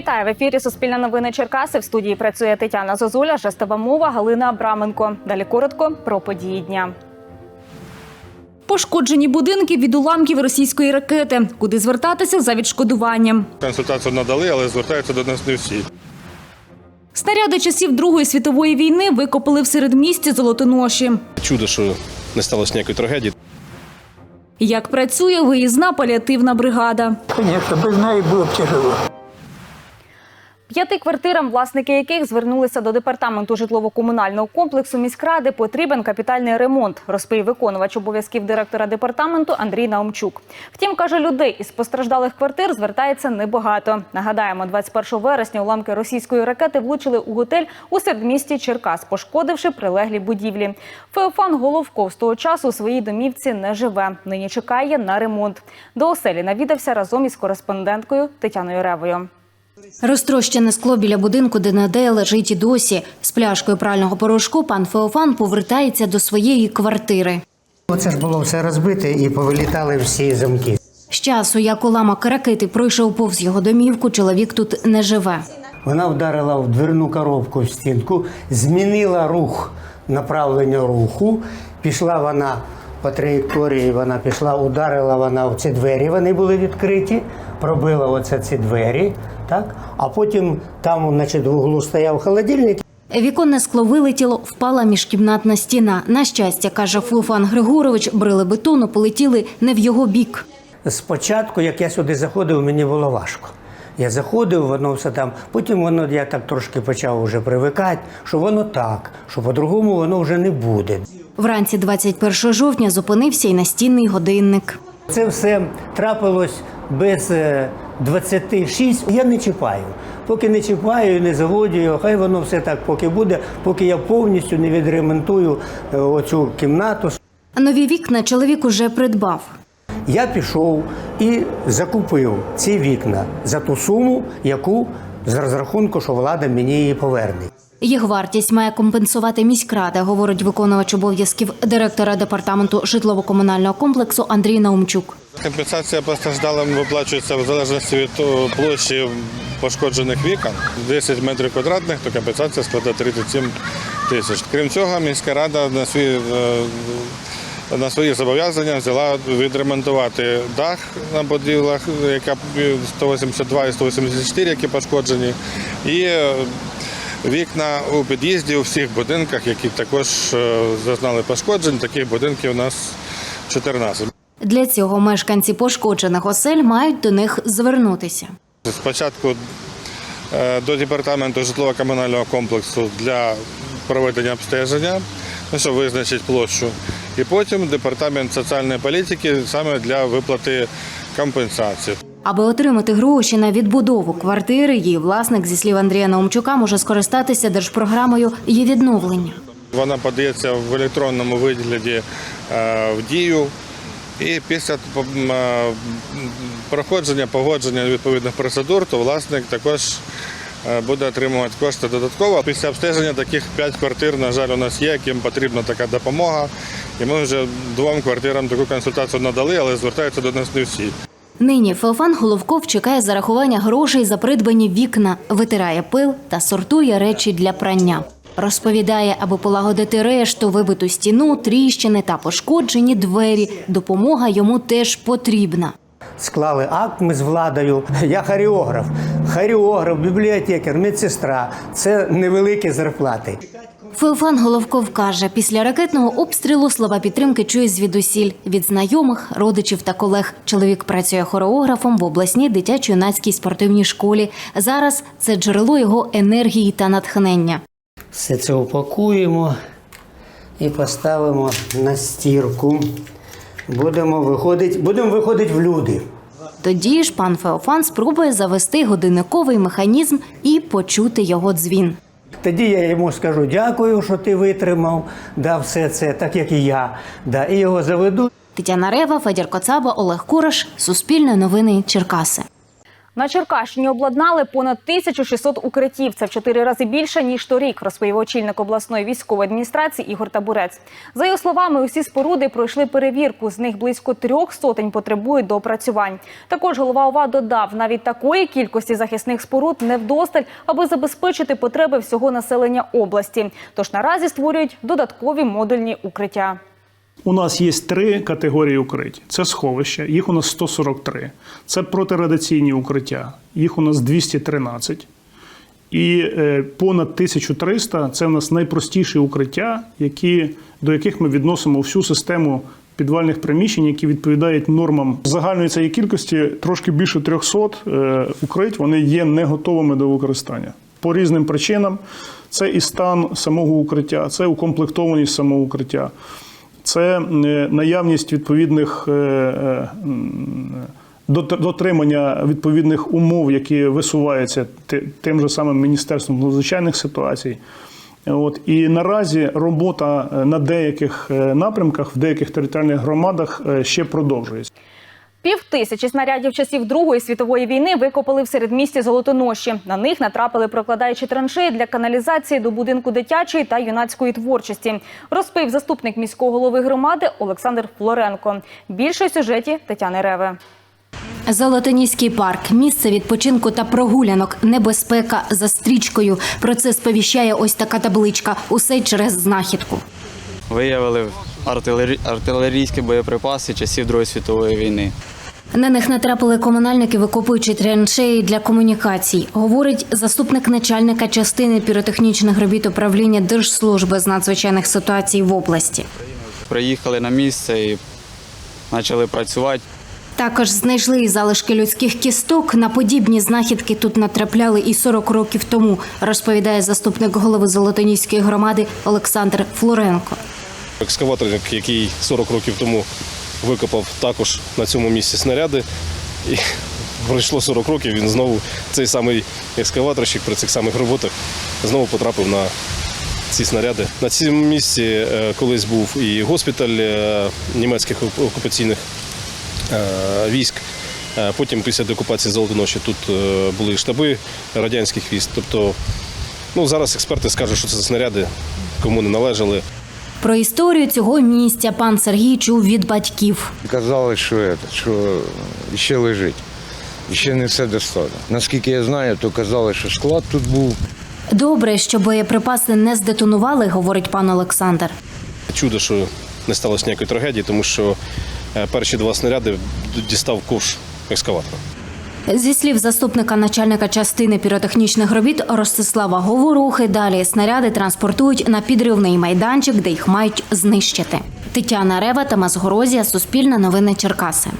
Вітаю в ефірі Суспільне новини Черкаси. В студії працює Тетяна Зозуля, жестова мова Галина Абраменко. Далі коротко про події дня. Пошкоджені будинки від уламків російської ракети. Куди звертатися за відшкодуванням? Консультацію надали, але звертаються до нас не всі. Снаряди часів Другої світової війни викопали в середмісті Золотоноші. Чудо, що не сталося ніякої трагедії. Як працює виїзна паліативна бригада? Конечно, без неї було б тяжело. П'яти квартирам, власники яких звернулися до департаменту житлово-комунального комплексу міськради, потрібен капітальний ремонт, розповів виконувач обов'язків директора департаменту Андрій Наумчук. Втім, каже, людей із постраждалих квартир звертається небагато. Нагадаємо, 21 вересня уламки російської ракети влучили у готель у середмісті Черкас, пошкодивши прилеглі будівлі. Феофан Головков з того часу у своїй домівці не живе. Нині чекає на ремонт. До оселі навідався разом із кореспонденткою Тетяною Ревою. Розтрощене скло біля будинку, де Надея лежить і досі. З пляшкою прального порошку пан Феофан повертається до своєї квартири. Оце ж було все розбите і повилітали всі замки. З часу, як уламок ракети пройшов повз його домівку, чоловік тут не живе. Вона вдарила в дверну коробку в стінку, змінила рух, направлення руху. Пішла вона по траєкторії, вона пішла, ударила вона в ці двері, вони були відкриті, пробила оце ці двері, так? а потім там, значить, в углу стояв холодильник. Віконне скло вилетіло, впала міжкімнатна стіна. На щастя, каже Феофан Григорович, брили бетону полетіли не в його бік. Спочатку, як я сюди заходив, мені було важко. Я заходив, воно все там. Потім воно я так трошки почав вже привикати, що воно так, що по-другому воно вже не буде. Вранці 21 жовтня зупинився й настінний годинник. Це все трапилось без е, 26. Я не чіпаю. Поки не чіпаю не заводю, хай воно все так поки буде, поки я повністю не відремонтую е, оцю кімнату. Нові вікна чоловік уже придбав. Я пішов і закупив ці вікна за ту суму, яку з розрахунку, що влада мені її поверне. Їх вартість має компенсувати міськрада, говорить виконувач обов'язків директора департаменту житлово-комунального комплексу Андрій Наумчук. Компенсація постраждалим виплачується в залежності від площі пошкоджених вікон. 10 метрів квадратних, то компенсація складає 37 тисяч. Крім цього, міська рада на свій е, на свої зобов'язання взяла відремонтувати дах на будівлях, яка 182 і 184, які пошкоджені, і е, вікна у під'їзді у всіх будинках, які також е, зазнали пошкоджень. Таких будинків у нас 14. Для цього мешканці пошкоджених осель мають до них звернутися. Спочатку е, до департаменту житлово-комунального комплексу для проведення обстеження, ну, щоб визначити площу. І потім департамент соціальної політики саме для виплати компенсації. Аби отримати гроші на відбудову квартири, її власник, зі слів Андрія Наумчука, може скористатися держпрограмою її відновлення. Вона подається в електронному вигляді е, в дію. І після е, проходження, погодження відповідних процедур, то власник також е, буде отримувати кошти додатково. Після обстеження таких 5 квартир, на жаль, у нас є, яким потрібна така допомога. І ми вже двом квартирам таку консультацію надали, але звертаються до нас не всі. Нині Феофан Головков чекає зарахування грошей за придбані вікна, витирає пил та сортує речі для прання. Розповідає, аби полагодити решту, вибиту стіну, тріщини та пошкоджені двері. Допомога йому теж потрібна. Склали акт ми з владою. Я хореограф, хореограф, бібліотекар, медсестра. Це невеликі зарплати. Феофан Головков каже, після ракетного обстрілу слова підтримки чує звідусіль від знайомих, родичів та колег. Чоловік працює хореографом в обласній дитячо-юнацькій спортивній школі. Зараз це джерело його енергії та натхнення. Все це упакуємо і поставимо на стірку. Будемо виходити, будемо виходити в люди. Тоді ж пан Феофан спробує завести годинниковий механізм і почути його дзвін. Тоді я йому скажу дякую, що ти витримав, да, все це, так як і я. Да, і його заведу. Тетяна Рева, Федір Коцаба, Олег Кураш, Суспільне новини Черкаси. На Черкащині обладнали понад 1600 укриттів. Це в чотири рази більше ніж торік, розповів очільник обласної військової адміністрації Ігор Табурець. За його словами, усі споруди пройшли перевірку. З них близько трьох сотень потребують доопрацювань. Також голова ОВА додав, навіть такої кількості захисних споруд не вдосталь, аби забезпечити потреби всього населення області. Тож наразі створюють додаткові модульні укриття. У нас є три категорії укриття. Це сховища, їх у нас 143. Це протирадіаційні укриття, їх у нас 213. І е, понад 1300 це у нас найпростіші укриття, які, до яких ми відносимо всю систему підвальних приміщень, які відповідають нормам загальної цієї кількості трошки більше 300 е, укрить. Вони є не готовими до використання по різним причинам. Це і стан самого укриття, це укомплектованість самого укриття. Це е, наявність відповідних е, е, дотримання відповідних умов, які висуваються тим же самим міністерством надзвичайних ситуацій. От і наразі робота на деяких напрямках в деяких територіальних громадах ще продовжується. Пів тисячі снарядів часів Другої світової війни викопали в середмісті Золотоноші. На них натрапили прокладаючі траншеї для каналізації до будинку дитячої та юнацької творчості. Розповів заступник міського голови громади Олександр Флоренко. Більше у сюжеті Тетяни Реви. Золотоніський парк місце відпочинку та прогулянок, небезпека за стрічкою. Про це сповіщає ось така табличка. Усе через знахідку. Виявили. Артилерійські боєприпаси часів Другої світової війни. На них натрапили комунальники, викопуючи траншеї для комунікацій. Говорить заступник начальника частини піротехнічних робіт управління Держслужби з надзвичайних ситуацій в області. Приїхали на місце і почали працювати. Також знайшли і залишки людських кісток. На подібні знахідки тут натрапляли і 40 років тому, розповідає заступник голови Золотоніської громади Олександр Флоренко. Екскаватор, як- який 40 років тому викопав також на цьому місці снаряди. І пройшло 40 років, він знову цей самий екскаваторщик при цих самих роботах знову потрапив на ці снаряди. На цьому місці е, колись був і госпіталь е, німецьких окупаційних е, військ. Потім після деокупації Золотоноші тут були штаби радянських військ. Тобто, ну, зараз експерти скажуть, що це снаряди, кому не належали. Про історію цього місця пан Сергій чув від батьків. Казали, що, это, що ще лежить. І ще не все достатньо. Наскільки я знаю, то казали, що склад тут був. Добре, що боєприпаси не здетонували, говорить пан Олександр. Чудо, що не сталося ніякої трагедії, тому що е, перші два снаряди дістав ковш екскаватора. Зі слів заступника начальника частини піротехнічних робіт Ростислава Говорухи, далі снаряди транспортують на підривний майданчик, де їх мають знищити. Тетяна Рева, Тамас Горозія, Суспільне новини Черкаси.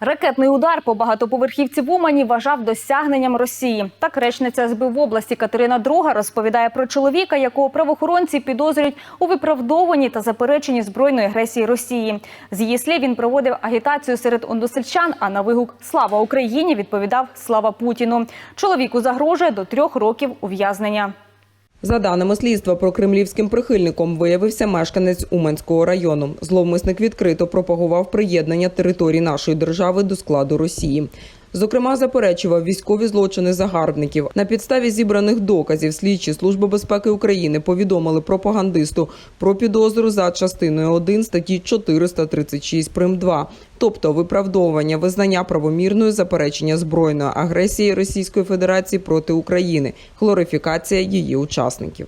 Ракетний удар по багатоповерхівці в Умані вважав досягненням Росії. Так речниця СБУ в області Катерина Друга розповідає про чоловіка, якого правоохоронці підозрюють у виправдовуванні та запереченні збройної агресії Росії. З її слів він проводив агітацію серед ондосельчан, а на вигук Слава Україні відповідав Слава Путіну. Чоловіку загрожує до трьох років ув'язнення. За даними слідства, прокремлівським прихильником виявився мешканець Уманського району. Зловмисник відкрито пропагував приєднання територій нашої держави до складу Росії. Зокрема, заперечував військові злочини загарбників. На підставі зібраних доказів слідчі Служби безпеки України повідомили пропагандисту про підозру за частиною 1 статті 436 прим. 2, тобто виправдовування визнання правомірною заперечення збройної агресії Російської Федерації проти України, хлорифікація її учасників.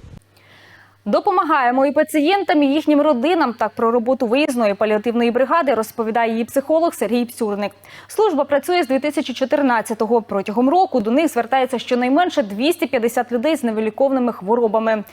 Допомагаємо і пацієнтам, і їхнім родинам. Так про роботу виїзної паліативної бригади розповідає її психолог Сергій Псюрник. Служба працює з 2014-го. Протягом року до них звертається щонайменше 250 людей з невиліковними хворобами.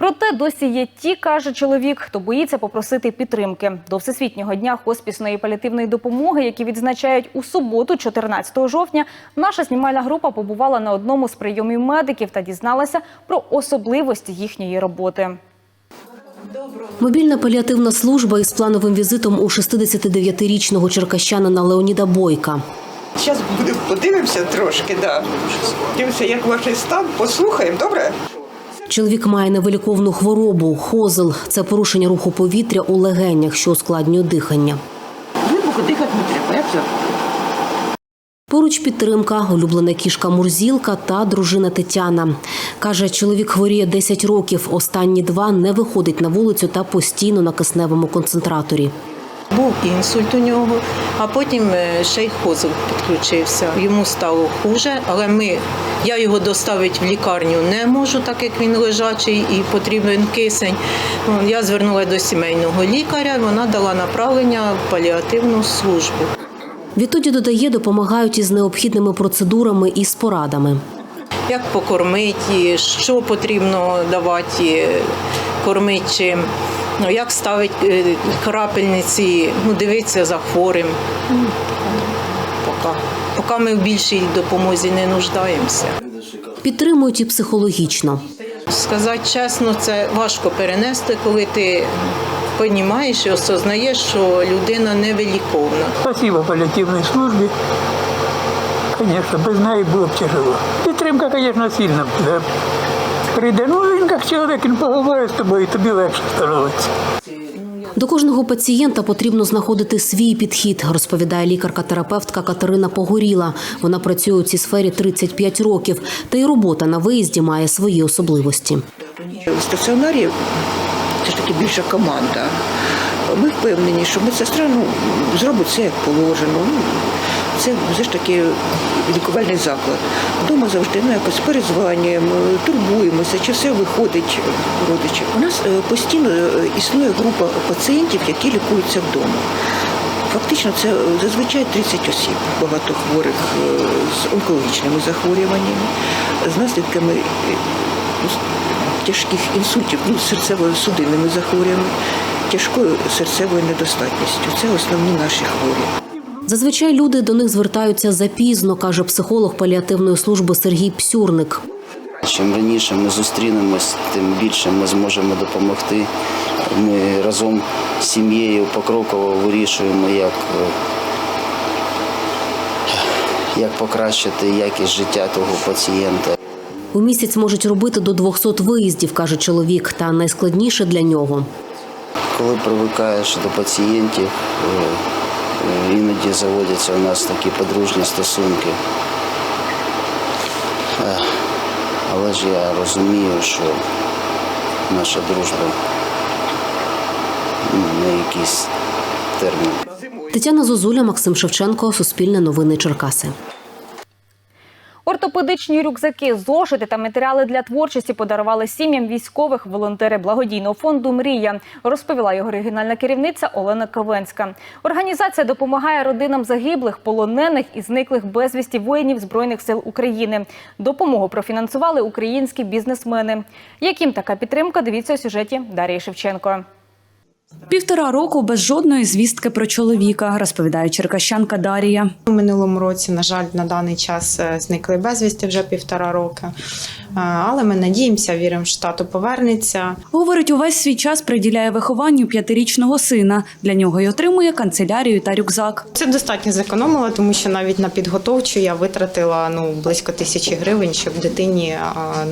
Проте досі є ті, каже чоловік, хто боїться попросити підтримки. До Всесвітнього дня хоспісної паліативної допомоги, які відзначають у суботу, 14 жовтня, наша знімальна група побувала на одному з прийомів медиків та дізналася про особливості їхньої роботи. Мобільна паліативна служба із плановим візитом у 69-річного черкащанина Леоніда Бойка. Зараз буде подивимося трошки, да. Дивимося, як ваш стан, послухаємо, добре? Чоловік має невиліковну хворобу хозел. Це порушення руху повітря у легенях, що ускладнює дихання. Глибоко дихати не треба, як це? Поруч підтримка, улюблена кішка Мурзілка та дружина Тетяна. Каже, чоловік хворіє 10 років. Останні два не виходить на вулицю та постійно на кисневому концентраторі. Був інсульт у нього, а потім е, ще й хозов підключився. Йому стало хуже, але ми, я його доставити в лікарню не можу, так як він лежачий і потрібен кисень. Ну, Я звернулася до сімейного лікаря, вона дала направлення в паліативну службу. Відтоді додає, допомагають із необхідними процедурами і з порадами. Як покормити, що потрібно давати, кормити чим, ну, як ставити е, крапельниці, ну, дивитися за хворим. Поки. Поки ми в більшій допомозі не нуждаємося. Підтримують і психологічно. Сказати чесно, це важко перенести, коли ти розумієш і осознаєш, що людина невиліковна. Спасибо паллиативной службе. Конечно, без неї було б тяжело. Підтримка, звісно, сильна. Да. Прийде, ну він як чоловік, він поговорить з тобою, і тобі легше становиться. До кожного пацієнта потрібно знаходити свій підхід, розповідає лікарка-терапевтка Катерина Погоріла. Вона працює у цій сфері 35 років, та й робота на виїзді має свої особливості. В стаціонарі це ж таки більша команда. Ми впевнені, що медсестра ну, зробить все як положено. Ну, Це все ж таки лікувальний заклад. Вдома завжди ну, якось перезванюємо, турбуємося, чи все виходить родичів. У нас е, постійно е, існує група пацієнтів, які лікуються вдома. Фактично це е, зазвичай 30 осіб, багато хворих е, з онкологічними захворюваннями, з наслідками е, ну, тяжких інсультів, ну, серцево-судинними захворюваннями, тяжкою серцевою недостатністю. Це основні наші хворі. Зазвичай люди до них звертаються запізно, каже психолог паліативної служби Сергій Псюрник. Чим раніше ми зустрінемось, тим більше ми зможемо допомогти. Ми разом з сім'єю покроково вирішуємо, як, як покращити якість життя того пацієнта. У місяць можуть робити до 200 виїздів, каже чоловік. Та найскладніше для нього Коли привикаєш до пацієнтів, е, іноді заводяться у нас такі подружні стосунки. Е, Але ж я розумію, що наша дружба ну, на якийсь термін. Тетяна Зозуля, Максим Шевченко, Суспільне новини Черкаси. Ортопедичні рюкзаки, зошити та матеріали для творчості подарували сім'ям військових волонтери благодійного фонду Мрія, розповіла його регіональна керівниця Олена Кавенська. Організація допомагає родинам загиблих, полонених і зниклих безвісті воїнів збройних сил України. Допомогу профінансували українські бізнесмени. Яким така підтримка? Дивіться у сюжеті Дарії Шевченко. Півтора року без жодної звістки про чоловіка, розповідає черкащанка Дарія. У минулому році, на жаль, на даний час е, зникли безвісти вже півтора роки. Е, Але ми надіємося, віримо, що тато повернеться. Говорить, увесь свій час приділяє вихованню п'ятирічного сина. Для нього й отримує канцелярію та рюкзак. Це достатньо зекономило, тому що навіть на підготовчу я витратила ну близько тисячі гривень, щоб дитині е,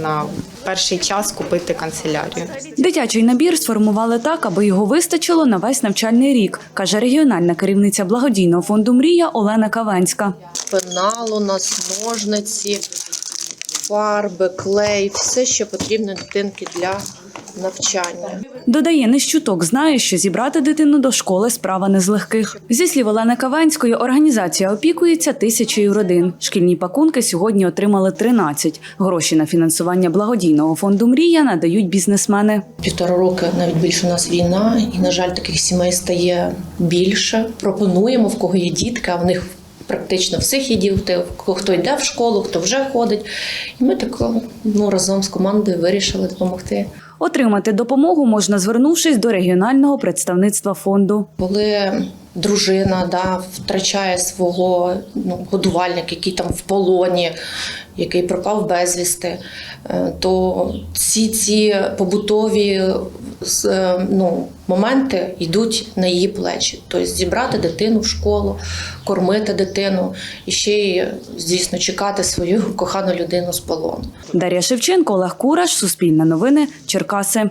на перший час купити канцелярію. Дитячий набір сформували так, аби його вистачило на весь навчальний рік, каже регіональна керівниця благодійного фонду Мрія Олена Кавенська. пенал у нас, ножниці, фарби, клей, все, що потрібно дитинки для навчання. Додає, не щуток знає, що зібрати дитину до школи справа не з легких. Зі слів Олени Кавенської, організація опікується тисячею родин. Шкільні пакунки сьогодні отримали 13. Гроші на фінансування благодійного фонду Мрія надають бізнесмени. Півтора роки навіть більше у нас війна, і на жаль, таких сімей стає більше. Пропонуємо, в кого є дітки, а в них. Практично всіх є діти, хто йде в школу, хто вже ходить. І ми так ну, разом з командою вирішили допомогти. Отримати допомогу можна звернувшись до регіонального представництва фонду. Коли дружина да, втрачає свого ну, годувальника, який там в полоні, який пропав безвісти, е, то ці ці побутові е, ну, моменти йдуть на її плечі. Тобто зібрати дитину в школу, кормити дитину і ще й, звісно, чекати свою кохану людину з полону. Дар'я Шевченко, Олег Кураш, Суспільне новини, Черкаси.